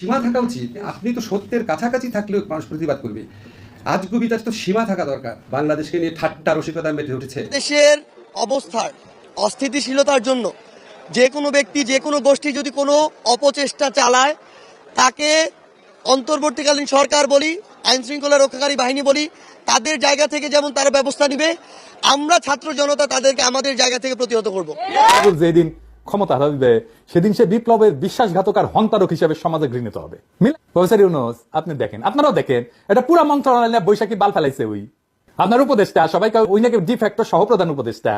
সীমা থাকা উচিত। আপনি তো সত্যের কাছাকাছি থাকলেও মানুষ প্রতিবাদ করবে। আজ কবিতার তো সীমা থাকা দরকার। বাংলাদেশকে নিয়ে ঠাট্টা রসিকতা মেটে উঠেছে। দেশের অবস্থার অস্থিতিশীলতার জন্য যে কোনো ব্যক্তি যে কোনো গোষ্ঠী যদি কোনো অপচেষ্টা চালায় তাকে অন্তর্বর্তীকালীন সরকার বলি আইন শৃঙ্খলা রক্ষাকারী বাহিনী বলি তাদের জায়গা থেকে যেমন তারা ব্যবস্থা নিবে আমরা ছাত্র জনতা তাদেরকে আমাদের জায়গা থেকে প্রতিহত করব। যেদিন ক্ষমতা হারাবে সেদিন সে বিপ্লবের বিশ্বাসঘাতক আর হন্তারক হিসেবে সমাজে গৃহীত হবে। প্রফেসর ইউনুস, আপনি দেখেন, আপনারাও দেখেন, এটা পুরা মন্ত্রণালয় বৈশাখী বাল ফেলাইছে ওই আপনার উপদেষ্টা সবাইকে ওই নাকি ডিফ্যাক্টর সহপ্রধান উপদেষ্টা।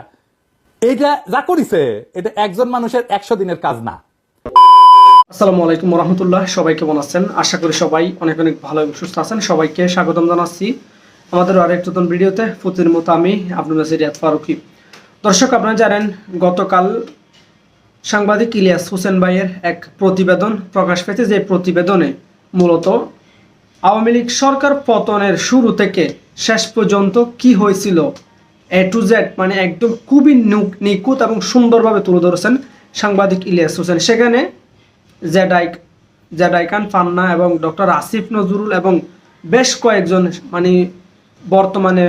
এইটা যা করিছে, এটা একজন মানুষের একশো দিনের কাজ না। আসসালামু আলাইকুম রহমতুল্লাহ সবাই কেমন আছেন? আশা করি সবাই অনেক অনেক ভালো এবং সুস্থ আছেন। সবাইকে স্বাগতম জানাচ্ছি আমাদের আরেক নতুন ভিডিওতে। প্রতিদিন মতো আমি আপনার কাছে রিয়াদ ফারুকি। দর্শক, আপনারা জানেন, গতকাল সাংবাদিক ইলিয়াস হোসেন ভাইয়ের এক প্রতিবেদন প্রকাশ পেয়েছে, যে প্রতিবেদনে মূলত আওয়ামী লীগ সরকার পতনের শুরু থেকে শেষ পর্যন্ত কি হয়েছিল এ টু জেড মানে একদম খুবই নিখুঁত এবং সুন্দরভাবে তুলে ধরেছেন সাংবাদিক ইলিয়াস হোসেন। সেখানে জেডাইক জেডাইকান ফান্না এবং ডক্টর আসিফ নজরুল এবং বেশ কয়েকজন মানে বর্তমানে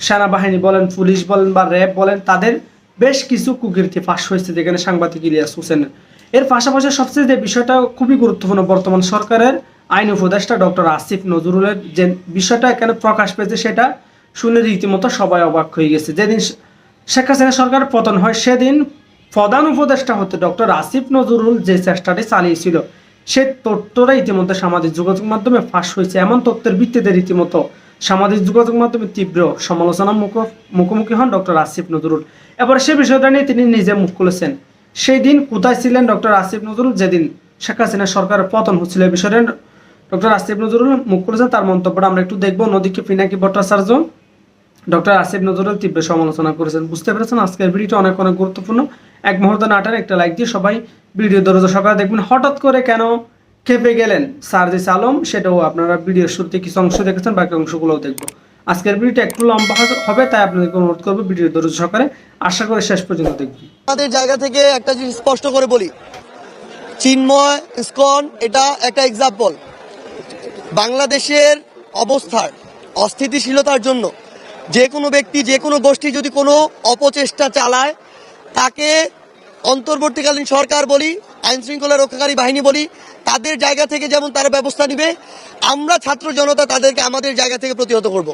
সেনাবাহিনী বলেন, পুলিশ বলেন বা র্যাব বলেন, তাদের বেশ কিছু কুকীর্তি ফাঁস হয়েছে যেখানে সাংবাদিক ইলিয়াস হোসেনের। এর পাশাপাশি সবচেয়ে যে বিষয়টা খুবই গুরুত্বপূর্ণ বর্তমান সরকারের আইন উপদেষ্টা ডক্টর আসিফ নজরুলের যে বিষয়টা এখানে প্রকাশ পেয়েছে সেটা শুনে রীতিমতো সবাই অবাক হয়ে গেছে। যেদিন শেখ হাসিনা সরকার পতন হয়, সেদিন প্রধান উপদেষ্টা হতে ডক্টর আসিফ নজরুল যে চেষ্টাটি চালিয়েছিল, সে তথ্যটা ইতিমধ্যে সামাজিক যোগাযোগ মাধ্যমে ফাঁস হয়েছে। এমন তথ্যের ভিত্তিতে রীতিমতো সামাজিক যোগাযোগ মাধ্যমে তীব্র সমালোচনা মুখ মুখোমুখি হন ডক্টর আসিফ নজরুল। এবার সে বিষয়টা নিয়ে তিনি নিজে মুখ খুলেছেন। সেই দিন কোথায় ছিলেন ডক্টর আসিফ নজরুল? যেদিন শেখ হাসিনা সরকারের পতন হচ্ছিল এই বিষয়টা ডক্টর আসিফ নজরুল মুখ খুলেছেন। তার মন্তব্যটা আমরা একটু দেখব। নদীকে পিনাকি ভট্টাচার্য ডক্টর আসিফ নজরুল তীব্র সমালোচনা করেছেন। বুঝতে পেরেছেন? আজকের ভিডিওটা অনেক অনেক গুরুত্বপূর্ণ। এক মুহূর্ত নাটার একটা লাইক দিয়ে সবাই ভিডিও দরজা সকালে দেখবেন। হঠাৎ করে কেন খেপে গেলেন সার্জিস আলম সেটাও আপনারা ভিডিওর শুরুতে কিছু অংশ দেখেছেন, বাকি অংশগুলোও দেখব। আজকের ভিডিওটা একটু লম্বা হবে- তাই আপনাদেরকে অনুরোধ করব ভিডিও দরজা সকালে আশা করে শেষ পর্যন্ত দেখবেন। আমাদের জায়গা থেকে একটা জিনিস স্পষ্ট করে বলি। চিন্ময়, ইসকন, এটা একটা এক্সাম্পল বাংলাদেশের অবস্থার অস্থিতিশীলতার জন্য যে কোনো ব্যক্তি, যে কোনো গোষ্ঠী যদি কোনো অপচেষ্টা চালায়, তাকে অন্তর্বর্তীকালীন সরকার বলি আইন শৃঙ্খলা রক্ষাকারী বাহিনী বলি তাদের জায়গা থেকে যেমন তারা ব্যবস্থা নিবে, আমরা ছাত্র জনতা তাদেরকে আমাদের জায়গা থেকে প্রতিহত করব।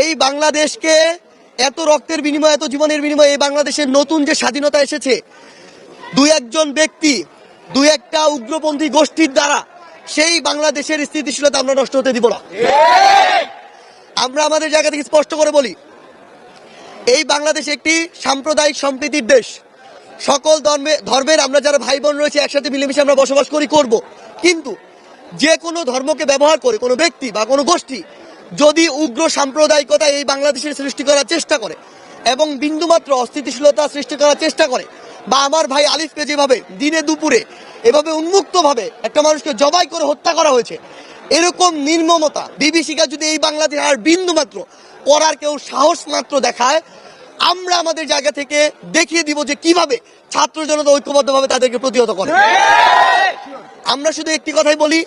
এই বাংলাদেশকে এত রক্তের বিনিময়, এত জীবনের বিনিময়ে এই বাংলাদেশের নতুন যে স্বাধীনতা এসেছে, দুই একজন ব্যক্তি, দুই একটা উগ্রপন্থী গোষ্ঠীর দ্বারা সেই বাংলাদেশের স্থিতিশীলতা আমরা নষ্ট হতে দিব না। আমরা আমাদের জায়গা থেকে স্পষ্ট করে বলি, এই বাংলাদেশ একটি সাম্প্রদায়িক সম্প্রীতির দেশ। সকল ধর্মে ধর্মের আমরা যারা ভাই বোন রয়েছে, একসাথে মিলেমিশে আমরা বসবাস করি, করব। কিন্তু যে কোনো ধর্মকে ব্যবহার করে, কোনো ব্যক্তি বা কোনো গোষ্ঠী যদি উগ্র সাম্প্রদায়িকতা এই বাংলাদেশের সৃষ্টি করার চেষ্টা করে এবং বিন্দুমাত্র অস্থিতিশীলতা সৃষ্টি করার চেষ্টা করে, বা আমার ভাই আলিফকে যেভাবে দিনে দুপুরে এভাবে উন্মুক্তভাবে একটা মানুষকে জবাই করে হত্যা করা হয়েছে, এরকম নির্মমতা, বিভীষিকা যদি এই বাংলাদেশে আর বিন্দুমাত্র করার কেউ সাহস মাত্র দেখায় আমরা আমাদের জায়গা থেকে দেখিয়ে দিব যে কীভাবে ছাত্র জনতা ঐক্যবদ্ধভাবে তাদেরকে প্রতিহত করে। আমরা শুধু একটি কথাই বলি,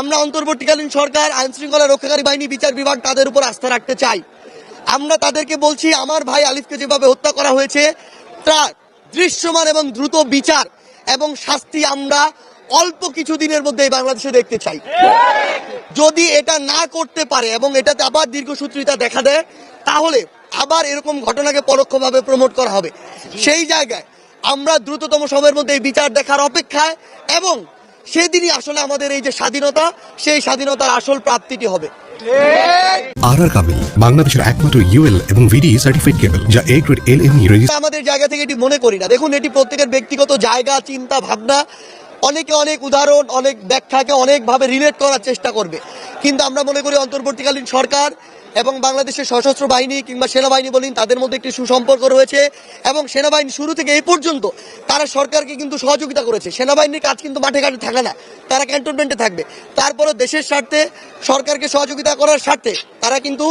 আমরা অন্তর্বর্তীকালীন সরকার আইন শৃঙ্খলা রক্ষাকারী বাহিনী, বিচার বিভাগ তাদের উপর আস্থা রাখতে চাই। আমরা তাদেরকে বলছি, আমার ভাই আলিফকে যেভাবে হত্যা করা হয়েছে তার দৃশ্যমান এবং দ্রুত বিচার এবং শাস্তি আমরা অল্প কিছু দিনের মধ্যে বাংলাদেশে দেখতে চাই। যদি এটা না করতে পারে এবং এটাতে আবার দীর্ঘসূত্রিতা দেখা দেয়, তাহলে আবার এরকম ঘটনাকে পরোক্ষভাবে প্রমোট করা হবে। সেই জায়গায় আমরা দ্রুততম সময়ের মধ্যে এই বিচার দেখার অপেক্ষায় এবং সেদিনই আসলে আমাদের এই যে স্বাধীনতা সেই স্বাধীনতার আসল প্রাপ্তিটি হবে। আর আর কামিল বাংলাদেশের একমাত্র ইউএল এবং ভিডি সার্টিফাইড কেবল যা এ গ্রেড এল এম আমাদের জায়গা থেকে এটি মনে করি না। দেখুন এটি প্রত্যেকের ব্যক্তিগত জায়গা চিন্তা ভাবনা। অনেকে অনেক উদাহরণ অনেক ব্যাখ্যাকে অনেকভাবে রিলেট করার চেষ্টা করবে। কিন্তু আমরা মনে করি অন্তর্বর্তীকালীন সরকার এবং বাংলাদেশের সশস্ত্র বাহিনী কিংবা সেনাবাহিনী বলেন, তাদের মধ্যে একটি সুসম্পর্ক রয়েছে এবং সেনাবাহিনী শুরু থেকে এই পর্যন্ত তারা সরকারকে কিন্তু সহযোগিতা করেছে। সেনাবাহিনীর কাজ কিন্তু মাঠে ঘাটে থাকে না, তারা ক্যান্টনমেন্টে থাকবে। তারপরে দেশের স্বার্থে, সরকারকে সহযোগিতা করার স্বার্থে তারা কিন্তু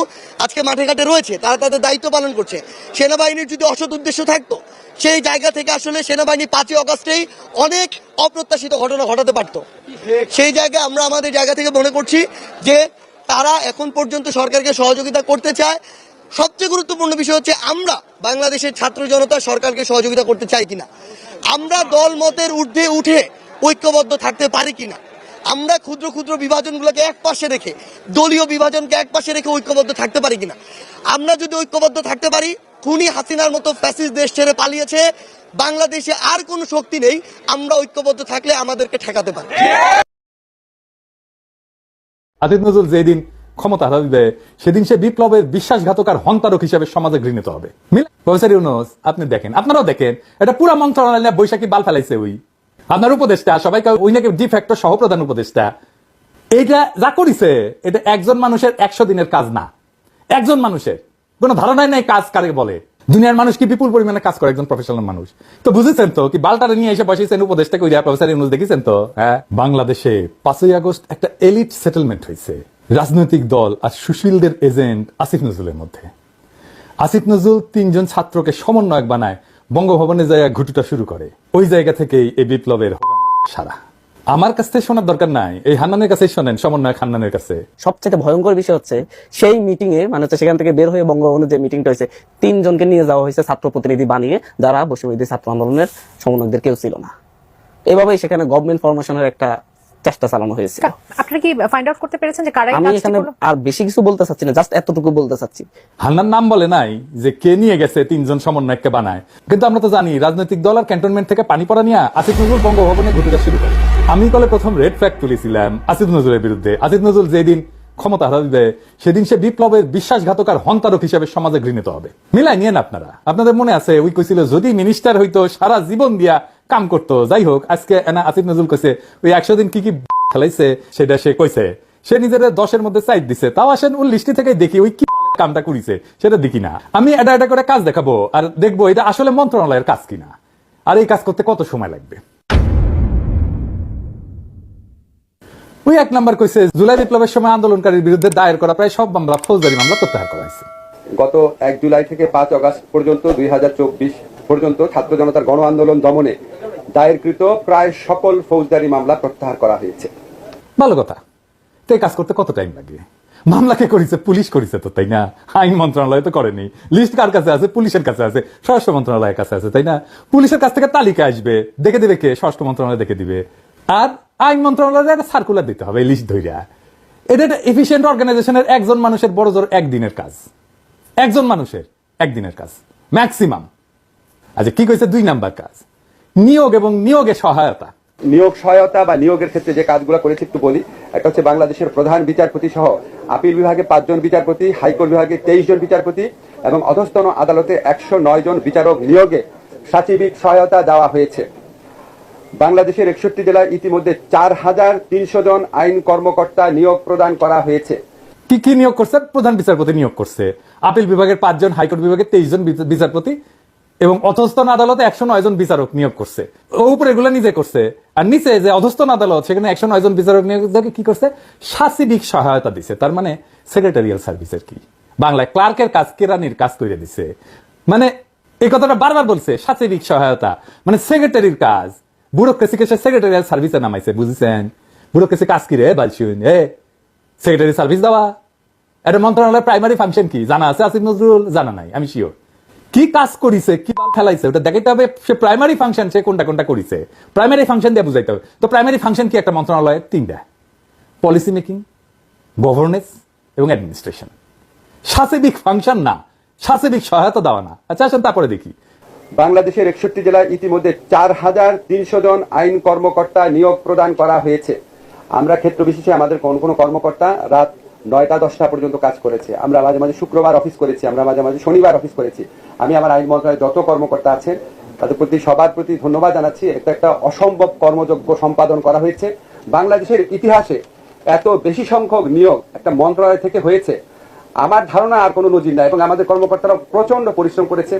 আজকে মাঠে ঘাটে রয়েছে, তারা তাদের দায়িত্ব পালন করছে। সেনাবাহিনীর যদি অসৎ উদ্দেশ্য থাকতো, সেই জায়গা থেকে আসলে সেনাবাহিনী পাঁচই অগস্টেই অনেক অপ্রত্যাশিত ঘটনা ঘটাতে পারতো। সেই জায়গায় আমরা আমাদের জায়গা থেকে মনে করছি যে তারা এখন পর্যন্ত সরকারকে সহযোগিতা করতে চায়। সবচেয়ে গুরুত্বপূর্ণ বিষয় হচ্ছে আমরা বাংলাদেশের ছাত্র জনতা সরকারকে সহযোগিতা করতে চাই কিনা। আমরা দল মতের ঊর্ধ্বে উঠে ঐক্যবদ্ধ থাকতে পারি কিনা। আমরা ক্ষুদ্র ক্ষুদ্র বিভাজনগুলোকে এক পাশে রেখে, দলীয় বিভাজনকে এক পাশে রেখে ঐক্যবদ্ধ থাকতে পারি কিনা। আমরা যদি ঐক্যবদ্ধ থাকতে পারি, খুনি হাসিনার মতো ফ্যাসিস দেশ ছেড়ে পালিয়েছে, বাংলাদেশে আর কোনো শক্তি নেই, আমরা ঐক্যবদ্ধ থাকলে আমাদেরকে ঠেকাতে পারি। আসিফ নজরুল যেদিন ক্ষমতা হারা দিবে, সেদিন সে বিপ্লবের বিশ্বাসঘাতক আর হন্তারক হিসেবে সমাজে ঘৃণিত হবে। প্রফেসর ইউনুস, আপনি দেখেন, আপনারাও দেখেন, এটা পুরা মন্ত্রণালয় বৈশাখী বাল ফেলাইছে ওই। আপনার উপদেষ্টা, সবাইকে ওই নাকি ডিফ্যাক্ট সহপ্রধান উপদেষ্টা। এইটা যা করিছে, এটা একজন মানুষের একশো দিনের কাজ না। একজন মানুষের। কোনো ধারণাই নাই কাজ কারে বলে। দুনিয়ার মানুষ কি বিপুল পরিমাণে কাজ করে একজন প্রফেশনাল মানুষ? তো বুঝেছেন তো, কি বালটারে নিয়ে এসে বসেছেন উপদেশটা কইরা প্রফেসর ইউনুস, দেখেছেন তো? হ্যাঁ বাংলাদেশে পাঁচই আগস্ট একটা এলিট সেটেলমেন্ট হয়েছে রাজনৈতিক দল আর সুশীলদের এজেন্ট আসিফ নজরুলের মধ্যে। আসিফ নজরুল তিনজন ছাত্রকে সমন্বয়ক বানায়, বঙ্গভবনে জায়গায় ঘুটুটা শুরু করে। ওই জায়গা থেকেই এই বিপ্লবের সারা। আমার কাছ থেকে শোনার দরকার নাই। এই হান্নানের কাছে শোনেন সমন্বয় হান্নানের কাছে। সবচেয়ে ভয়ঙ্কর বিষয় হচ্ছে, সেই মিটিং এ মানে হচ্ছে সেখান থেকে বের হয়ে বঙ্গভবনে যে মিটিংটা হয়েছে, তিনজনকে নিয়ে যাওয়া হয়েছে ছাত্র প্রতিনিধি বানিয়ে, যারা বসুবিধি ছাত্র আন্দোলনের সমন্বয়কদের কেউ ছিল না। এভাবেই সেখানে গভর্নমেন্ট ফরমেশনের একটা চেষ্টা চালানো হয়েছে। আপনারা কি ফাইন্ড আউট করতে পেরেছেন যে কারা আমি এখানে আর বেশি কিছু বলতে চাচ্ছি না জাস্ট এতটুকু বলতে চাচ্ছি। হান্নার নাম বলে নাই যে কে নিয়ে গেছে তিনজন সমন্বয়ককে বানায়। কিন্তু আমরা তো জানি রাজনৈতিক দল আর ক্যান্টনমেন্ট থেকে পানি পড়া নিয়ে আসিফ নজরুল বঙ্গভবনে ঘুরতে শুরু করে। আমি কলে প্রথম রেড ফ্ল্যাগ তুলেছিলাম আসিফ নজরুলের বিরুদ্ধে। আসিফ নজরুল যেদিন ক্ষমতা হারা দিবে সেদিন সে বিপ্লবের বিশ্বাসঘাতক আর হন্তারক হিসেবে সমাজে ঘৃণিত হবে। মিলাই নিয়েন আপনারা। আপনাদের মনে আছে ওই কইছিল যদি মিনিস্টার হইতো সারা জীবন দিয়া কাম করতো, যাই হোক, আজকে এনা আসিফ নজরুল কইছে, ওই একশো দিন কি কি খেলাইছে? সেটা সে কইছে। সে নিজের দশের মধ্যে সাইড দিছে। তাও আসেন ওই লিস্টি থেকে দেখি ওই কি কামটা করিছে, সেটা দেখি না। আমি এটা এটা করে কাজ দেখাবো আর দেখব এটা আসলে মন্ত্রণালয়ের কাজ কিনা। আর এই কাজ করতে কত সময় লাগবে? ওই এক নাম্বার কইছে, জুলাই বিপ্লবের সময় আন্দোলনকারীর বিরুদ্ধে দায়ের করা প্রায় সব মামলা, ফৌজদারি মামলা প্রত্যাহার করা হয়েছে। গত এক জুলাই থেকে পাঁচ আগস্ট পর্যন্ত দুই হাজার চব্বিশ পর্যন্ত ছাত্র জনতার গণ আন্দোলন দমনে দায়েরকৃত প্রায় সকল ফৌজদারি মামলা প্রত্যাহার করা হয়েছে। ভালো কথা। তো এই কাজ করতে কত টাইম লাগে? মামলা কে করেছে? পুলিশ করেছে তো, তাই না? আইন মন্ত্রণালয় তো করেনি। লিস্ট কার কাছে আছে? পুলিশের কাছে আছে। স্বরাষ্ট্র মন্ত্রণালয়ের কাছে আছে, তাই না? পুলিশের কাছ থেকে তালিকা আসবে। দেখে দিবে কে? স্বরাষ্ট্র মন্ত্রণালয় দেখে দিবে। আর আইন মন্ত্রণালয়ের একটা সার্কুলার দিতে হবে লিস্ট ধইরা। এটা একটা এফিসিয়েন্ট অর্গানাইজেশনের একজন মানুষের বড় জোর একদিনের কাজ। একজন মানুষের একদিনের কাজ। ম্যাক্সিমাম আচ্ছা কি কইছে? দুই নাম্বার কাজ। নিয়োগ এবং নিয়োগে সহায়তা। নিয়োগ সহায়তা বা নিয়োগের ক্ষেত্রে যে কাজগুলো করেছে একটু বলি। একটা হচ্ছে বাংলাদেশের প্রধান বিচারপতি সহ আপিল বিভাগে পাঁচজন বিচারপতি হাইকোর্ট বিভাগে তেইশ জন বিচারপতি এবং অধস্তন আদালতে একশো নয় জন বিচারক নিয়োগে সাচিবিক সহায়তা দেওয়া হয়েছে। বাংলাদেশের একষট্টি জেলায় ইতিমধ্যে চার হাজার তিনশো জন আইন কর্মকর্তা নিয়োগ প্রদান করা হয়েছে। কি কি নিয়োগ করছে? প্রধান বিচারপতি নিয়োগ করছে। আপিল বিভাগের পাঁচজন হাইকোর্ট বিভাগের তেইশ জন বিচারপতি এবং অধস্তন আদালতে একশো নয় জন বিচারক নিয়োগ করছে। ও উপরে এগুলো নিজে করছে। আর নিচে যে অধস্তন আদালত, সেখানে একশো নয় জন বিচারক নিয়োগ কি করছে? সাচিবিক সহায়তা দিছে। তার মানে সেক্রেটারিয়াল সার্ভিসের কি? বাংলায় ক্লার্কের কাজ, কেরানির কাজ করে দিছে। মানে এই কথাটা বারবার বলছে সাচিবিক সহায়তা। মানে সেক্রেটারির কাজ। ব্যুরোক্রেসিকে সে সেক্রেটারিয়াল সার্ভিসে নামাইছে, বুঝেছেন? ব্যুরোক্রেসি কাজ কি রে বালছুন এ? সেক্রেটারি সার্ভিস দেওয়া? এটা মন্ত্রণালয়ের প্রাইমারি ফাংশন কি? জানা আছে আসিফ নজরুল? জানা নাই, আমি শিওর কি কাজ করিছে, কি খেলাইছে, ওটা দেখাইতে হবে, সে প্রাইমারি ফাংশন সে কোনটা কোনটা করিছে। প্রাইমারি ফাংশন দিয়ে বুঝাইতে হবে। তো প্রাইমারি ফাংশন কি একটা মন্ত্রণালয়ের? তিনটা। পলিসি মেকিং গভর্নেন্স এবং অ্যাডমিনিস্ট্রেশন সাচিবিক ফাংশন না। সাচিবিক সহায়তা দেওয়া না। আচ্ছা আসেন তারপরে দেখি। বাংলাদেশের একষট্টি জেলায় ইতিমধ্যে চার হাজার তিনশো জন আইন কর্মকর্তা নিয়োগ প্রদান করা হয়েছে। আমরা ক্ষেত্র বিশেষে আমাদের কোন কোন কর্মকর্তা রাত নয়টা, দশটা পর্যন্ত কাজ করেছে। আমরা মাঝে মাঝে শুক্রবার অফিস করেছি, আমরা মাঝে মাঝে শনিবার অফিস করেছি। আমি আমার আইন মন্ত্রণালয়ের যত কর্মকর্তা আছেন, তাদের প্রতি, সবার প্রতি ধন্যবাদ জানাচ্ছি। এটা একটা অসম্ভব কর্মযোগ্য সম্পাদন করা হয়েছে। বাংলাদেশের ইতিহাসে এত বেশি সংখ্যক নিয়োগ একটা মন্ত্রণালয় থেকে হয়েছে। আমার ধারণা আর কোনো নজির নাই এবং আমাদের কর্মকর্তারা প্রচণ্ড পরিশ্রম করেছে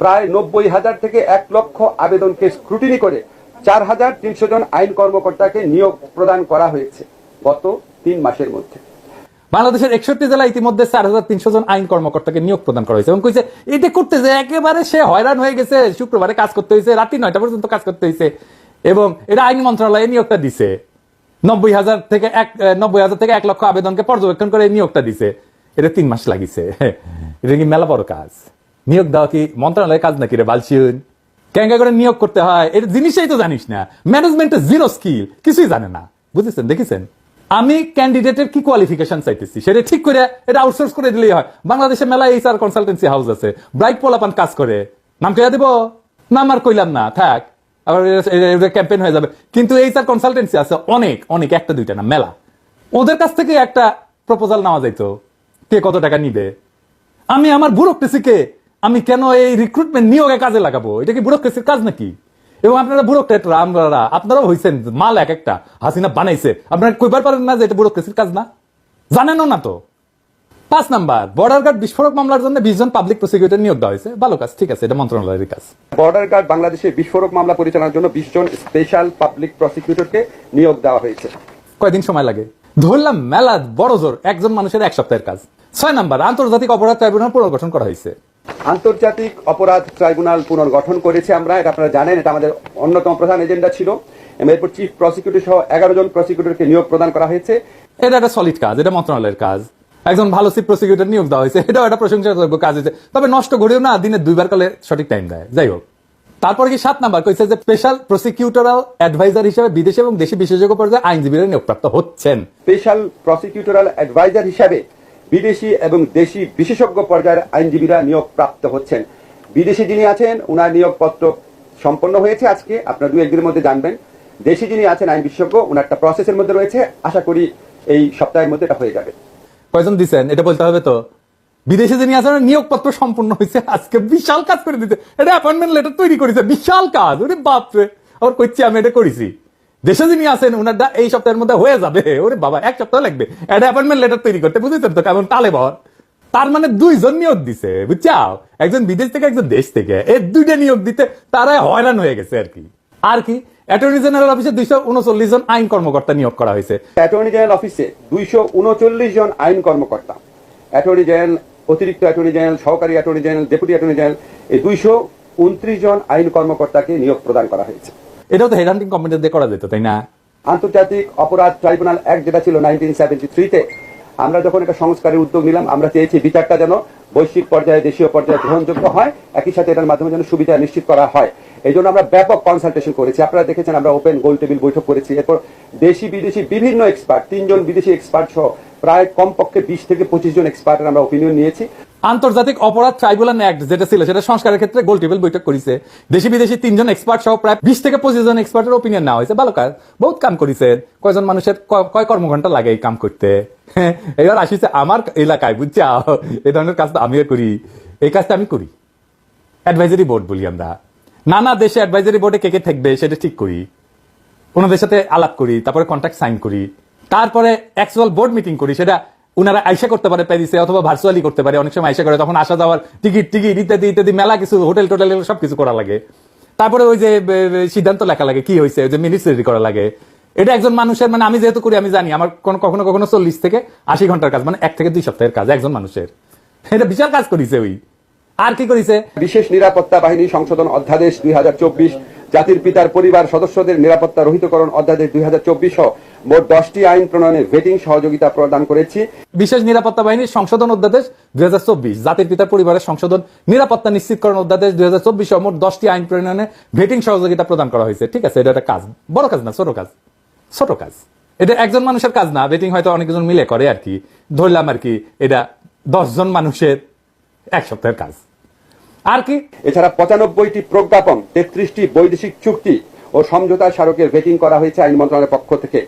প্রায় নব্বই হাজার থেকে এক লক্ষ আবেদনকে স্ক্রুটিনি করে চার হাজার তিনশো জন আইন কর্মকর্তাকে নিয়োগ প্রদান করা হয়েছে গত তিন মাসের মধ্যে। বাংলাদেশের একষট্টি জেলা ইতিমধ্যে চার হাজার তিনশো জন আইন কর্মকর্তাকে নিয়োগ প্রদান করা হয়েছে এবং কইছে এটা করতে যে একেবারে সে হয়রান হয়ে গেছে, শুক্রবারে কাজ করতে হয়েছে, রাত্রি নয়টা পর্যন্ত কাজ করতে হয়েছে এবং এটা আইন মন্ত্রণালয়ে নিয়োগটা দিছে। নব্বই হাজার থেকে এক নব্বই হাজার থেকে এক লক্ষ আবেদনকে পর্যবেক্ষণ করে নিয়োগটা দিছে। এটা তিন মাস লাগিছে। এটা কি মেলা বড় কাজ? নিয়োগ দেওয়া কি মন্ত্রণালয়ের কাজ নাকি রে বালছিউন ক্যাঙ্গা করে নিয়োগ করতে হয়? এটা জিনিসটাই তো জানিস না। ম্যানেজমেন্টের জিরো স্কিল কিছুই জানে না। বুঝেছেন? দেখেছেন? আমি ক্যান্ডিডেটের কি কোয়ালিফিকেশন চাইতেছি? সেটা ঠিক করে এটা আউটসোর্স করে দিলেই হয়। বাংলাদেশে মেলা এইচআর কনসালটেন্সি হাউস আছে। ব্রাইট পোলাপান কাজ করে। নাম কেয়া দিব? নাম আর কইলাম না। থাক। আবার ক্যাম্পেইন হয়ে যাবে। কিন্তু এইচআর কনসালটেন্সি আছে অনেক অনেক, একটা, দুইটা না, মেলা। ওদের কাছ থেকে একটা প্রপোজাল নেওয়া যাইতো। কে কত টাকা নিবে? আমি আমার ব্যুরোক্রেসিকে আমি কেন এই রিক্রুটমেন্ট নিয়োগে কাজে লাগাবো? এটা কি ব্যুরোক্রেসির কাজ নাকি? এবং আপনারা ব্যুরোক্রেটরা আমরা আপনারাও হয়েছেন মাল এক একটা। হাসিনা বানাইছে। আপনারা কইবার পারেন না যে এটা ব্যুরোক্রেসির কাজ না? জানেনও না তো। পাঁচ নাম্বার বর্ডার গার্ড বিস্ফোরক মামলার জন্য বিশ জন পাবলিক প্রসিকিউটর নিয়োগ দেওয়া হয়েছে। ভালো কাজ ঠিক আছে এটা মন্ত্রণালয়ের কাজ। বর্ডার গার্ড বাংলাদেশে বিস্ফোরক মামলা পরিচালনার জন্য বিশ জন স্পেশাল পাবলিক প্রসিকিউটরকে নিয়োগ দেওয়া হয়েছে। কয়দিন সময় লাগে? ধরলাম মেলা বড় জোর একজন মানুষের এক সপ্তাহের কাজ। ছয় নাম্বার আন্তর্জাতিক অপরাধ ট্রাইব্যুনাল পুনর্গঠন করা হয়েছে। আন্তর্জাতিক অপরাধ ট্রাইব্যুনাল পুনর্গঠন করেছে আমরা এটা আপনারা জানেন এটা আমাদের অন্যতম প্রধান এজেন্ডা ছিল। এরপর চিফ প্রসিকিউটর সহ এগারো জন প্রসিকিউটরকে নিয়োগ প্রদান করা হয়েছে। এটা একটা সলিড কাজ এটা মন্ত্রণালয়ের কাজ। একজন ভালো চিফ প্রসিকিউটর নিয়োগ দেওয়া হয়েছে এটাও একটা প্রশংসাযোগ্য কাজ হয়েছে। তবে নষ্ট করেও না দিনে দুইবার কালে সঠিক টাইম দেয়। যাই হোক। তারপরে কি সাত নাম্বার কইছে যে স্পেশাল প্রসিকিউটরাল অ্যাডভাইজার হিসেবে বিদেশে এবং দেশে বিশেষজ্ঞ পর্যায়ে আইনজীবীরা নিয়োগপ্রাপ্ত হচ্ছেন। স্পেশাল প্রসিকিউটরাল অ্যাডভাইজার হিসাবে বিদেশি এবং দেশি বিশেষজ্ঞ পর্যায়ের আইনজীবীরা নিয়োগ প্রাপ্ত হচ্ছেন। বিদেশি যিনি আছেন ওনার নিয়োগপত্র সম্পন্ন হয়েছে আজকে। আপনারা দু একদিনের মধ্যে জানবেন। দেশি যিনি আছেন, আইন বিশেষজ্ঞ ওনার একটা প্রসেসের মধ্যে রয়েছে। আশা করি এই সপ্তাহের মধ্যে এটা হয়ে যাবে। কয়জন দিচ্ছেন এটা বলতে হবে তো। বিদেশে যিনি আছেন নিয়োগপত্র সম্পূর্ণ হয়েছে। আজকে বিশাল কাজ করে দিতে এটা অ্যাপয়েন্টমেন্ট লেটার তৈরি করেছে। বিশাল কাজ। ওরে বাপরে। আবার কইছি, আমি এটা করেছি। দেশে যিনি আছেন ওনারটা এই সপ্তাহের মধ্যে হয়ে যাবে। ওরে বাবা, এক সপ্তাহ লাগবে। একটা অ্যাপয়েন্টমেন্ট লেটার তৈরি করতে, বুঝেছেন তো? কেমন তালে বর তার মানে দুইজন নিয়োগ দিছে, বুঝছাও? একজন বিদেশ থেকে, একজন দেশ থেকে। এই দুইটা নিয়োগ দিতে তারা হয়রান হয়ে গেছে আর কি। আর কি অ্যাটর্নি জেনারেল অফিসে দুইশো উনচল্লিশ জন আইন কর্মকর্তা নিয়োগ করা হয়েছে। অ্যাটর্নি জেনারেল অফিসে দুইশো উনচল্লিশ জন আইন কর্মকর্তা। অ্যাটর্নি জেনারেল অতিরিক্ত অ্যাটর্নি জেনারেল সহকারী attorney general deputy attorney general এই দুইশো উনত্রিশ জন আইন কর্মকর্তাকে নিয়োগ প্রদান করা হয়েছে। এটাও তো হেডহান্টিং কমিটি দিয়ে করা যেত, তাই না? আন্তর্জাতিক অপরাধ ট্রাইব্যুনাল অ্যাক্ট যেটা ছিল নাইনটিন সেভেন্টি থ্রিতে আমরা যখন এটা সংস্কারের উদ্যোগ নিলাম, আমরা চেয়েছি বিচারটা যেন বৈশ্বিক পর্যায়ে, দেশীয় পর্যায়ে গ্রহণযোগ্য হয়, একই সাথে এটার মাধ্যমে যেন সুবিধা নিশ্চিত করা হয়। এই জন্য আমরা ব্যাপক কনসালটেশন করেছি। আপনারা দেখেছেন আমরা ওপেন গোল টেবিল বৈঠক করেছি। এরপর দেশি, বিদেশি বিভিন্ন এক্সপার্ট তিনজন বিদেশি এক্সপার্ট সহ, প্রায় কমপক্ষে বিশ থেকে পঁচিশ জন এক্সপার্টের আমরা ওপিনিয়ন নিয়েছি। আন্তর্জাতিক অপরাধ ট্রাইব্যুনাল অ্যাক্ট যেটা ছিল, সেটা সংস্কারের ক্ষেত্রে গোল টেবিল বৈঠক করেছে। দেশি বিদেশি তিনজন এক্সপার্ট সহ প্রায় বিশ থেকে পঁচিশ জন এক্সপার্টের ওপিনিয়ন নেওয়া হয়েছে। ভালো কাজ, বহুত কাম করেছে। কয়জন মানুষের কয় কর্মঘন্টা লাগে এই কাম করতে? এবার আসিছে আমার এলাকায় বুঝছে এই ধরনের কাজ আমিও করি। এই কাজটা আমি করি। অ্যাডভাইজারি বোর্ড বলি আমরা। নানা দেশে অ্যাডভাইজারি বোর্ডে কে কে থাকবে সেটা ঠিক করি। ওনাদের সাথে আলাপ করি, তারপরে কন্ট্রাক্ট সাইন করি। তারপরে অ্যাকচুয়াল বোর্ড মিটিং করি, সেটা উনারা আইসা করতে পারে প্যারিসে অথবা ভার্চুয়ালি করতে পারে, অনেক সময় আইসা করে, তখন আসা যাওয়ার টিকিট টিকিট ইত্যাদি ইত্যাদি, মেলা কিছু, হোটেল টোটেল সব কিছু করা লাগে। তারপরে ওই যে সিদ্ধান্ত লেখা লাগে, কি হয়েছে ওই যে মিনিস্ট্রি করা লাগে। এটা একজন মানুষের মানে আমি যেহেতু করি, আমি জানি, আমার কোনো, কখনো কখনো চল্লিশ থেকে আশি ঘণ্টার কাজ মানে এক থেকে দুই সপ্তাহের কাজ, একজন মানুষের। এটা বিশাল কাজ করেছে ওই। আর কি করেছে? বিশেষ নিরাপত্তা বাহিনী সংশোধন অধ্যাদেশ দুই হাজার চব্বিশ জাতির পিতার পরিবার সদস্যদের নিরাপত্তা রহিতকরণ অধ্যাদেশ দুই হাজার সহ মোট দশটি আইন প্রণয়নে ভেটিং সহযোগিতা প্রদান করেছি। বিশেষ নিরাপত্তা বাহিনীর সংশোধন অধ্যাদেশ দুই জাতির পিতার পরিবারের সংশোধন নিরাপত্তা নিশ্চিতকরণ অধ্যাদেশ দুই হাজার চব্বিশ মোট দশটি আইন প্রণয়নে ভেটিং সহযোগিতা প্রদান করা হয়েছে। ঠিক আছে, এটা একটা কাজ, বড় কাজ না, ছোট কাজ ছোট কাজ। এটা একজন মানুষের কাজ না, ভেটিং হয়তো অনেকজন মিলে করে আর কি। ধরলাম আর কি, এটা দশজন মানুষের এক সপ্তাহের কাজ। আর কি? এছাড়া পঁচানব্বইটি প্রজ্ঞাপন তেত্রিশটি বৈদেশিক চুক্তি ও সমঝোতা স্মারকের ভেটিং করা হয়েছে আইন মন্ত্রণালয়ের পক্ষ থেকে।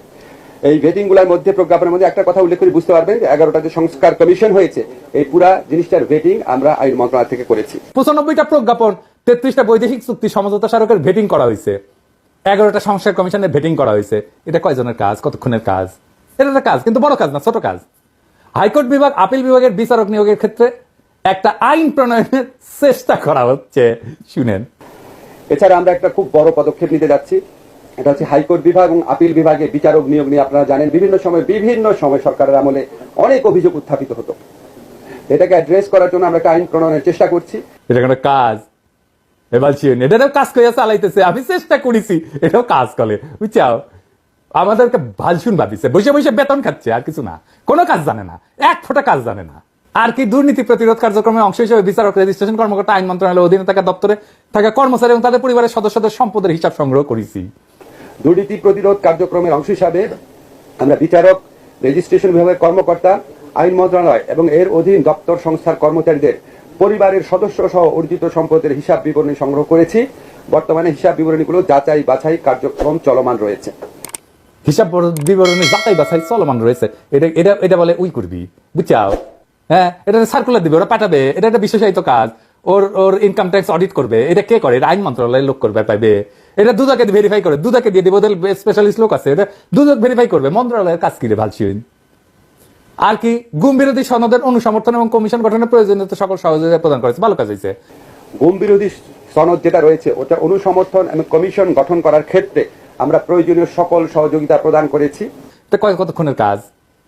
এই ভেটিংগুলার মধ্যে প্রজ্ঞাপনের মধ্যে একটা কথা উল্লেখ করে বুঝতে পারবেন? এগারোটা যে সংস্কার কমিশন হয়েছে এই পুরা জিনিসটার ভেটিং আমরা আইন মন্ত্রণালয় থেকে করেছি। পঁচানব্বইটা প্রজ্ঞাপন তেত্রিশটা বৈদেশিক চুক্তি সমঝোতা স্মারকের ভেটিং করা হয়েছে। এগারোটা সংস্কার কমিশনের ভেটিং করা হয়েছে। এটা কয়জনের কাজ? কতক্ষণের কাজ? এটা একটা কাজ কিন্তু বড় কাজ না ছোট কাজ। হাইকোর্ট বিভাগ আপিল বিভাগের বিচারক নিয়োগের ক্ষেত্রে একটা আইন প্রণয়নের চেষ্টা করা হচ্ছে। শুনেন। এছাড়া আমরা একটা খুব বড় পদক্ষেপ নিতে যাচ্ছি। এটা হচ্ছে হাইকোর্ট বিভাগ এবং আপিল বিভাগে বিচারক নিয়োগ নিয়ে আপনারা জানেন বিভিন্ন সময় বিভিন্ন সময় সরকারের আমলে অনেক অভিযোগ উত্থাপিত হতো। এটাকে অ্যাড্রেস করার জন্য আমরা একটা আইন প্রণয়নের চেষ্টা করছি। এটা কোনো কাজ। এবার চিন এটাও কাজ করে চালাইতেছে। আমি চেষ্টা করেছি এটাও কাজ করে। বুঝছাও? আমাদেরকে ভালসুন ভাবিছে। বসে বসে বেতন খাচ্ছে আর কিছু না। কোনো কাজ জানে না। এক ফোঁটা কাজ জানে না। আর কি দুর্নীতি প্রতিরোধ কার্যক্রমে অংশ হিসেবে বিচারক রেজিস্ট্রেশন কর্মকর্তা আইন মন্ত্রণালয়ের অধীনে থাকা দপ্তরে থাকা কর্মচারী এবং তাদের পরিবারের সদস্যদের সম্পদের হিসাব সংগ্রহ করেছি। দুর্নীতি প্রতিরোধ কার্যক্রমের অংশ হিসাবে আমরা বিচারক রেজিস্ট্রেশন বিভাগের কর্মকর্তা আইন মন্ত্রণালয় এবং এর অধীন দপ্তর সংস্থার কর্মচারীদের পরিবারের সদস্য সহ অর্জিত সম্পদের হিসাব বিবরণী সংগ্রহ করেছি। বর্তমানে হিসাব বিবরণীগুলো যাচাই বাছাই কার্যক্রম চলমান রয়েছে। হিসাব বিবরণী যাচাই বাছাই চলমান রয়েছে। এটা এটা এটা বলে উই করবি। বুঝছাও? হ্যাঁ এটা সার্কুলার দিবে ওরা পাঠাবে এটা একটা বিশেষায়িত কাজ। ওর ওর ইনকাম ট্যাক্স অডিট করবে এটা কে করে? এটা আইন মন্ত্রণালয়ের লোক করবে পাইবে। এটা দুদাকে ভেরিফাই করে দুদাকে দিয়ে দিব স্পেশালিস্ট লোক আছে এটা দুদক ভেরিফাই করবে মন্ত্রণালয়ের কাজ কিরে ভালছিন আর কি গুম বিরোধী সনদের অনুসমর্থন এবং কমিশন গঠনের প্রয়োজনীয়তা সকল সহযোগিতা প্রদান করেছে। ভালো কাজ হয়েছে গুম বিরোধী সনদ যেটা রয়েছে ওটা অনুসমর্থন এবং কমিশন গঠন করার ক্ষেত্রে আমরা প্রয়োজনীয় সকল সহযোগিতা প্রদান করেছি। কতক্ষণের কাজ?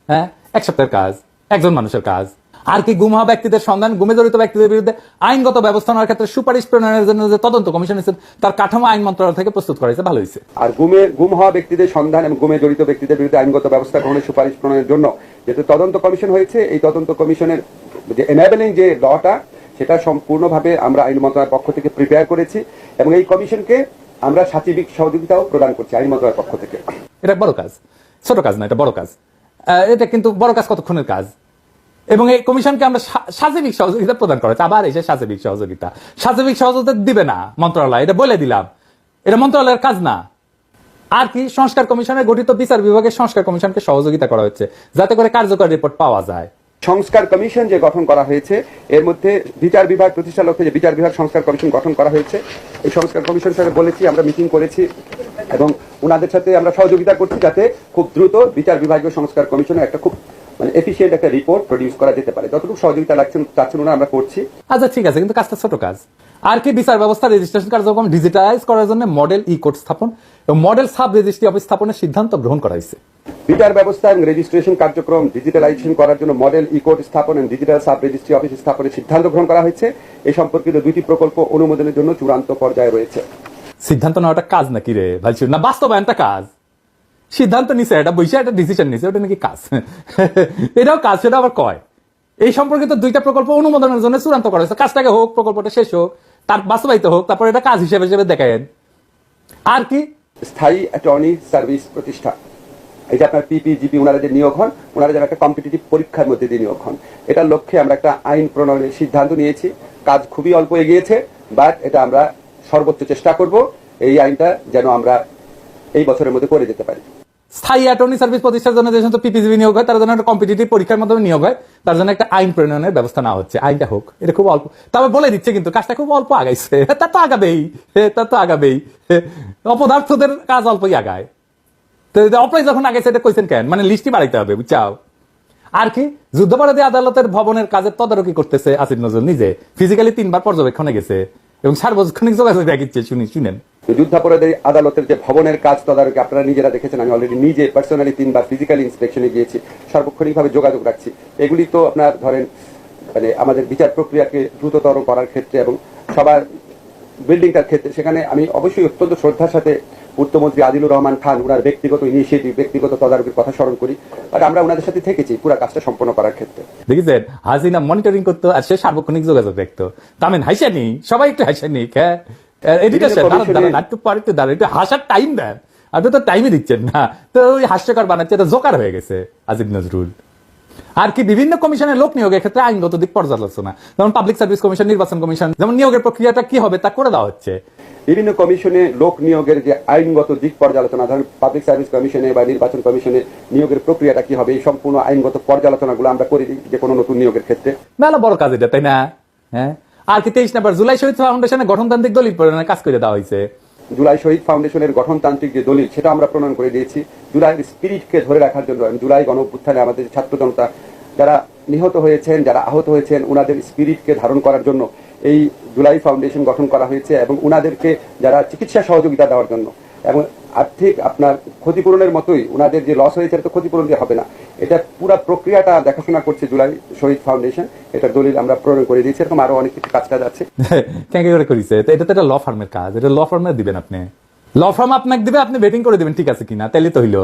হ্যাঁ এক সপ্তাহের কাজ একজন মানুষের কাজ। আর কি গুম হওয়া ব্যক্তিদের সন্ধান গুমে জড়িত ব্যক্তিদের বিরুদ্ধে আইনগত ব্যবস্থা নেওয়ার ক্ষেত্রে সুপারিশ প্রণয়নের জন্য যে তদন্ত কমিশন এসেছে তার কাঠামো আইন মন্ত্রণালয় থেকে প্রস্তুত করা হয়েছে ভালো হয়েছে। আর গুমে গুম হওয়া ব্যক্তিদের সন্ধান এবং গুমে জড়িত ব্যক্তিদের বিরুদ্ধে আইনগত ব্যবস্থা গ্রহণের সুপারিশ প্রণয়নের জন্য যেহেতু তদন্ত কমিশন হয়েছে এই তদন্ত কমিশনের যে এনাবেলিং যে লটা সেটা সম্পূর্ণভাবে আমরা আইন মন্ত্রণালয়ের পক্ষ থেকে প্রিপেয়ার করেছি এবং এই কমিশনকে আমরা সাচিবিক সহযোগিতাও প্রদান করছি আইন মন্ত্রণালয়ের পক্ষ থেকে। এটা বড় কাজ ছোট কাজ না এটা বড় কাজ। আহ, এটা কিন্তু বড় কাজ কতক্ষণের কাজ? এবং এই কমিশনকে আমরা সাজেবিক সহযোগিতা প্রদান করা। আবার এসে সাজেবিক সহযোগিতা। সাজেবিক সহযোগিতা দিবে না মন্ত্রণালয়, এটা বলে দিলাম। এটা মন্ত্রণালয়ের কাজ না। আর কি, সংস্কার কমিশনের গঠিত বিচার বিভাগের সংস্কার কমিশনকে সহযোগিতা করা হচ্ছে যাতে করে কার্যকর রিপোর্ট পাওয়া যায়। সংস্কার কমিশন যে গঠন করা হয়েছে, এর মধ্যে বিচার বিভাগ প্রতিষ্ঠার লক্ষ্যে যে বিচার বিভাগ সংস্কার কমিশন গঠন করা হয়েছে, এই সংস্কার কমিশন সাথে বলেছি, আমরা মিটিং করেছি এবং ওনাদের সাথে আমরা সহযোগিতা করছি যাতে খুব দ্রুত বিচার বিভাগীয় সংস্কার কমিশনের একটা খুব মানে এফিসিয়েন্ট একটা রিপোর্ট প্রডিউস করা যেতে পারে। যতটুকু সহযোগিতা লাগছেন চাচ্ছেন আমরা করছি। আচ্ছা ঠিক আছে কিন্তু কাজটা ছোট কাজ। আর কি বিচার ব্যবস্থা রেজিস্ট্রেশন কার্যক্রম ডিজিটালাইজ করার জন্য মডেল ই কোড স্থাপন এবং মডেল সাব রেজিস্ট্রি অফিস স্থাপনের সিদ্ধান্ত গ্রহণ করা হয়েছে। বিচার ব্যবস্থা এবং রেজিস্ট্রেশন কার্যক্রম ডিজিটালাইজেশন করার জন্য মডেল ই কোড স্থাপন এবং ডিজিটাল সাব রেজিস্ট্রি অফিস স্থাপনের সিদ্ধান্ত গ্রহণ করা হয়েছে। এই সম্পর্কিত দুইটি প্রকল্প অনুমোদনের জন্য চূড়ান্ত পর্যায়ে রয়েছে। সিদ্ধান্ত নেওয়াটা কাজ নাকি রে? ভাইছি না বাস্তবায়নটা কাজ। সিদ্ধান্ত নিছে, এটা বৈশা একটা ডিসিশন নিছে, ওটা নাকি কাজ? এটাও কাজ, সেটা আবার কয়? এই সম্পর্কিত দুইটা প্রকল্প অনুমোদনের জন্য চূড়ান্ত করা হয়েছে। কাজটাকে হোক, প্রকল্পটা শেষ হোক, তার বাস্তবায়িত হোক, তারপর এটা কাজ হিসেবে হিসেবে দেখায়েন। আর কি? স্থায়ী অ্যাটর্নি সার্ভিস প্রতিষ্ঠা। যে আপনার পিপিজিপি ওনারা যে নিয়োগ হন ওনারা যেন একটা কম্পিটিটিভ পরীক্ষার মধ্যে দিয়ে নিয়োগ হন। এটার লক্ষ্যে আমরা একটা আইন প্রণয়নের সিদ্ধান্ত নিয়েছি। কাজ খুবই অল্প এগিয়েছে বাট এটা আমরা সর্বোচ্চ চেষ্টা করব, এই আইনটা যেন আমরা এই বছরের মধ্যে করে যেতে পারি। স্থায়ী অ্যাটর্নি সার্ভিস প্রতিষ্ঠার জন্য যে সমস্ত পিপিজিবি নিয়োগ হয়, তার জন্য একটা কম্পিটিটিভ পরীক্ষার মাধ্যমে নিয়োগ হয়। তার জন্য একটা আইন প্রণয়নের ব্যবস্থা নেওয়া হচ্ছে। আইনটা হোক, এটা খুব অল্প। তবে বলে দিচ্ছে কিন্তু, কাজটা খুব অল্প আগাইছে। তা তো আগাবেই। তা তো আগাবেই। অপদার্থদের কাজ অল্পই আগায়। তো অপরাধ যখন আগাইছে, এটা কইছেন কেন? মানে লিস্টই বাড়াইতে হবে, বুঝছাও? আর কি? যুদ্ধাপরাধী আদালতের ভবনের কাজের তদারকি করতেছে আসিফ নজরুল নিজে। ফিজিক্যালি তিনবার পর্যবেক্ষণে গেছে এবং সার্বজনীন যোগাযোগ রাখিচ্ছে। শুনি, শুনেন। যুদ্ধাপরাধী আদালতের যে ভবনের কাজ তদারকি, আপনারা নিজেরা দেখেছেন, আমি অলরেডি নিজে পার্সোনালি তিনবার ফিজিক্যালি ইন্সপেকশনে গিয়েছি, সার্বক্ষণিকভাবে যোগাযোগ রাখছি। এগুলি তো আপনার ধরেন মানে আমাদের বিচার প্রক্রিয়াকে দ্রুততর করার ক্ষেত্রে এবং সবার বিল্ডিংটার ক্ষেত্রে। সেখানে আমি অবশ্যই অত্যন্ত শ্রদ্ধার সাথে পূর্তমন্ত্রী আদিলুর রহমান খান ওনার ব্যক্তিগত ইনিশিয়েটিভ ব্যক্তিগত তদারকির কথা স্মরণ করি। আর আমরা ওনাদের সাথে থেকেছি পুরো কাজটা সম্পন্ন করার ক্ষেত্রে। দেখেছেন? হাসিনা মনিটরিং করতো আর সে সার্বক্ষণিক যোগাযোগ দেখতো। তামেন হাসেনি সবাই একটু হাসেনি হ্যাঁ এডুকেশন commission-এ- একটু পরে দাঁড়ান একটু হাসার টাইম দেন। আপনি তো টাইমই দিচ্ছেন না। তো ওই হাস্যকর বানাচ্ছে এটা জোকার হয়ে গেছে আজিব নজরুল। আর কি বিভিন্ন কমিশনের লোক নিয়োগের ক্ষেত্রে আইনগত দিক পর্যালোচনা। যেমন পাবলিক সার্ভিস কমিশন নির্বাচন কমিশন যেমন নিয়োগের প্রক্রিয়াটা কি হবে তা করে দেওয়া হচ্ছে। বিভিন্ন কমিশনে লোক নিয়োগের যে আইনগত দিক পর্যালোচনা ধরেন পাবলিক সার্ভিস কমিশনে বা নির্বাচন কমিশনে নিয়োগের প্রক্রিয়াটা কি হবে এই সম্পূর্ণ আইনগত পর্যালোচনাগুলো আমরা করে দিই যে কোনো নতুন নিয়োগের ক্ষেত্রে। মেলা বড় কাজ এটা তাই না? হ্যাঁ? আর কি তেইশ নাম্বার, জুলাই শহীদ ফাউন্ডেশনের গঠনতান্ত্রিক দলিল প্রণয়নের কাজ করে দেওয়া হয়েছে। জুলাই শহীদ ফাউন্ডেশনের গঠনতান্ত্রিক যে দলিল, সেটা আমরা প্রণয়ন করে দিয়েছি। জুলাইয়ের স্পিরিটকে ধরে রাখার জন্য জুলাই গণ আমাদের ছাত্র জনতা, যারা নিহত হয়েছেন, যারা আহত হয়েছেন ওনাদের স্পিরিটকে ধারণ করার জন্য এই জুলাই ফাউন্ডেশন গঠন করা হয়েছে এবং ওনাদেরকে যারা চিকিৎসা সহযোগিতা দেওয়ার জন্য এবং আর্থিক আপনার ক্ষতিপূরণের মতোই, ওনাদের যে লস হয়েছে তো ক্ষতিপূরণ দিয়ে হবে না। এটা পুরো প্রক্রিয়াটা দেখাশোনা করছে জুলাই শহীদ ফাউন্ডেশন এটার দলিল আমরা প্রণয়ন করে দিয়েছি, এরকম আরও অনেক কিছু কাজ কাজ আছে করে করিছে এটা তো একটা ল ফার্মের কাজ, এটা ল ফার্মে দিবেন আপনি। ল ফার্ম আপনাকে দিবে, আপনি বেটিং করে দিবেন, ঠিক আছে কিনা? তাইলে তো হইল।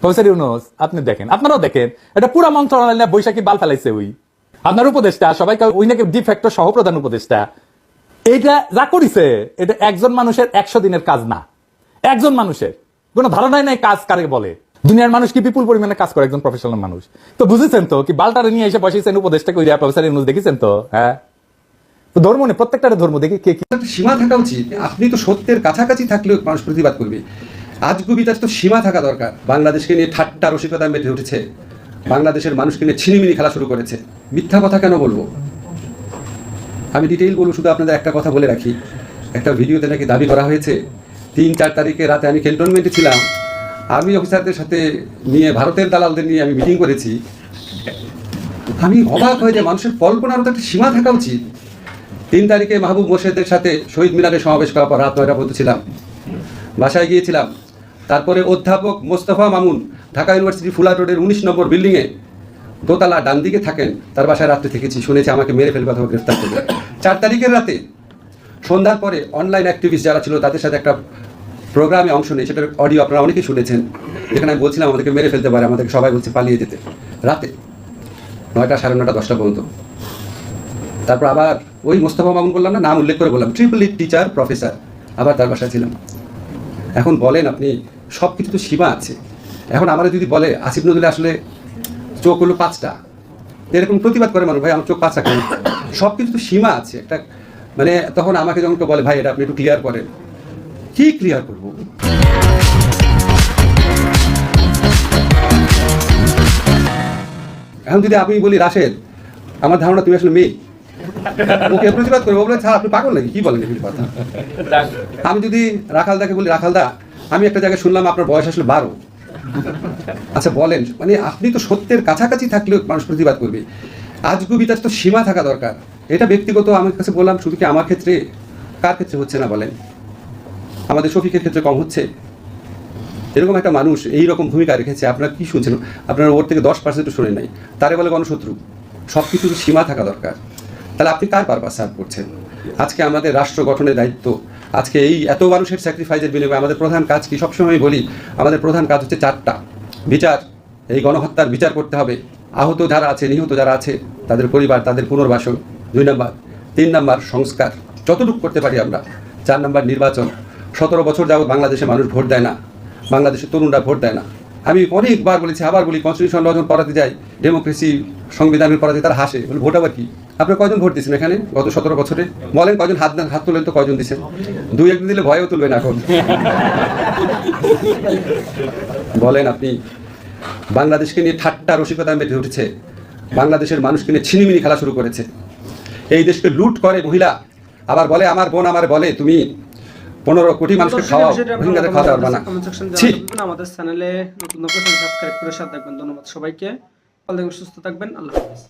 প্রফেসর ইউনুস আপনি দেখেন, আপনারাও দেখেন, এটা পুরা মন্ত্রণালয় বৈশাখী বাল ফেলাইছে ওই। আপনার উপদেষ্টা সবাইকে ওই নাকি ডিফ্যাক্ট সহপ্রধান উপদেষ্টা। এইটা যা করিছে, এটা একজন মানুষের একশো দিনের কাজ না। একজন মানুষের। কোনো ধারণাই নাই কাজ কারে বলে। দুনিয়ার মানুষ কি বিপুল পরিমাণে কাজ করে একজন প্রফেশনাল মানুষ? তো বুঝেছেন তো, কি বালটারে নিয়ে এসে বসেছেন উপদেষ্টা কইরা প্রফেসর ইউনুস দেখেছেন তো? হ্যাঁ? ধর্ম নেই প্রত্যেকটা ধর্ম দেখি কে কি সীমা থাকা উচিত। আপনি তো সত্যের কাছাকাছি থাকলেও মানুষ প্রতিবাদ করবে। আজ কবিতার তো সীমা থাকা দরকার। বাংলাদেশকে নিয়ে ঠাট্টা রসিকতা মেতে উঠেছে। বাংলাদেশের মানুষকে নিয়ে ছিনিমিনি খেলা শুরু করেছে। মিথ্যা কথা কেন বলব? আমি ডিটেইল বলব, শুধু আপনাদের একটা কথা বলে রাখি। একটা ভিডিওতে নাকি দাবি করা হয়েছে তিন, চার তারিখে রাতে আমি ক্যান্টনমেন্টে ছিলাম। আমি অফিসারদের সাথে নিয়ে, ভারতের দালালদের নিয়ে আমি মিটিং করেছি। আমি অবাক হয়ে যে মানুষের কল্পনার তো একটা সীমা থাকা উচিত। তিন তারিখে মাহবুব মোর্শেদের সাথে শহীদ মিনারে সমাবেশ করার পর রাত নয়টা পর্যন্ত ছিলাম। বাসায় গিয়েছিলাম। তারপরে অধ্যাপক মোস্তফা মামুন ঢাকা ইউনিভার্সিটি ফুলা রোডের উনিশ নম্বর বিল্ডিংয়ে দোতলা ডান দিকে থাকেন। তার বাসায় রাত্রে থেকেছি। শুনেছি আমাকে মেরে ফেলবে অথবা গ্রেফতার করবে। চার তারিখের রাতে সন্ধ্যার পরে অনলাইন অ্যাক্টিভিস্ট যারা ছিল তাদের সাথে একটা প্রোগ্রামে অংশ নেই, সেটার অডিও আপনারা অনেকেই শুনেছেন। যেখানে আমি বলছিলাম আমাদেরকে মেরে ফেলতে পারে, আমাদেরকে সবাই বলছে পালিয়ে যেতে। রাতে নয়টা সাড়ে নয়টা দশটা পর্যন্ত। তারপর আবার ওই মোস্তফা মামুন বললাম না, নাম উল্লেখ করে বললাম ট্রিপল ইট টিচার প্রফেসর আবার তার বাসায় ছিলাম। এখন বলেন আপনি সব কিছু তো সীমা আছে। এখন আমার যদি বলে, আসিফ নজরুল আসলে চোখ হলো পাঁচটা এরকম প্রতিবাদ করে মানুষ, ভাই, আমার চোখ পাঁচটা সব কিছু তো সীমা আছে। একটা মানে তখন আমাকে যখন কেউ বলে, ভাই, এটা আপনি একটু ক্লিয়ার করেন। কি ক্লিয়ার করব? এখন যদি আমি বলি, রাশেদ, আমার ধারণা তুমি আসলে মেয়ে। ওকে প্রতিবাদ করব বলে আপনি পাগল নাকি? কি বলেন কথা? আমি যদি রাখালদাকে বলি রাখালদা আমি একটা জায়গায় শুনলাম আপনার বয়স আসলে বারো। আচ্ছা বলেন মানে আপনি তো সত্যের কাছাকাছি থাকলেও মানুষ প্রতিবাদ করবে। আজ কবিতার তো সীমা থাকা দরকার। এটা ব্যক্তিগত আমার কাছে বললাম, শুধু কি আমার ক্ষেত্রে, কার ক্ষেত্রে হচ্ছে না বলেন? আমাদের শফিকের ক্ষেত্রে কম হচ্ছে। এরকম একটা মানুষ এই রকম ভূমিকা রেখেছে, আপনারা কি শুনছেন? আপনারা ওর থেকে দশ পার্সেন্টও শুনে নাই। তারে বলে গণশত্রু। সব কিছুর সীমা থাকা দরকার। তাহলে আপনি কার পারপাস সার্ভ করছেন? আজকে আমাদের রাষ্ট্র গঠনের দায়িত্ব। আজকে এই এত মানুষের স্যাক্রিফাইসের বিনিময়ে আমাদের প্রধান কাজ কি? সবসময় বলি, আমাদের প্রধান কাজ হচ্ছে চারটা। বিচার। এই গণহত্যার বিচার করতে হবে। আহত যারা আছে, নিহত যারা আছে, তাদের পরিবার, তাদের পুনর্বাসন। দুই নম্বর, তিন নম্বর সংস্কার। যতটুকু করতে পারি আমরা। চার নম্বর নির্বাচন। সতেরো বছর যাবত বাংলাদেশে মানুষ ভোট দেয় না। বাংলাদেশের তরুণরা ভোট দেয় না। আমি অনেকবার বলেছি, আবার বলি কনস্টিটিউশন যখন পড়াতে যাই ডেমোক্রেসি সংবিধানের পড়াতে তারা হাসে। বলে, ভোট আবার কি? আপনি কয়জন ভোট দিচ্ছেন এখানে গত সতেরো বছরে? বলেন, কয়জন হাত হাত তুলেন তো কয়জন দিচ্ছেন দুই একদিন দিলে ভয়ও তুলবেন এখন। বলেন আপনি, বাংলাদেশকে নিয়ে ঠাট্টা রসিকতা মেতে উঠেছে। বাংলাদেশের মানুষকে নিয়ে ছিনিমিনি খেলা শুরু করেছে। এই দেশকে লুট করে মহিলা। আবার বলে আমার বোন আমার বলে তুমি পনেরো কোটি মানুষকে খাওয়াও রোহিঙ্গাদের খাওয়া যাবে না আমাদের চ্যানেলে নতুন সাবস্ক্রাইব করে সাথে থাকবেন। ধন্যবাদ সবাইকে। ভালো সুস্থ থাকবেন। আল্লাহ হাফিজ।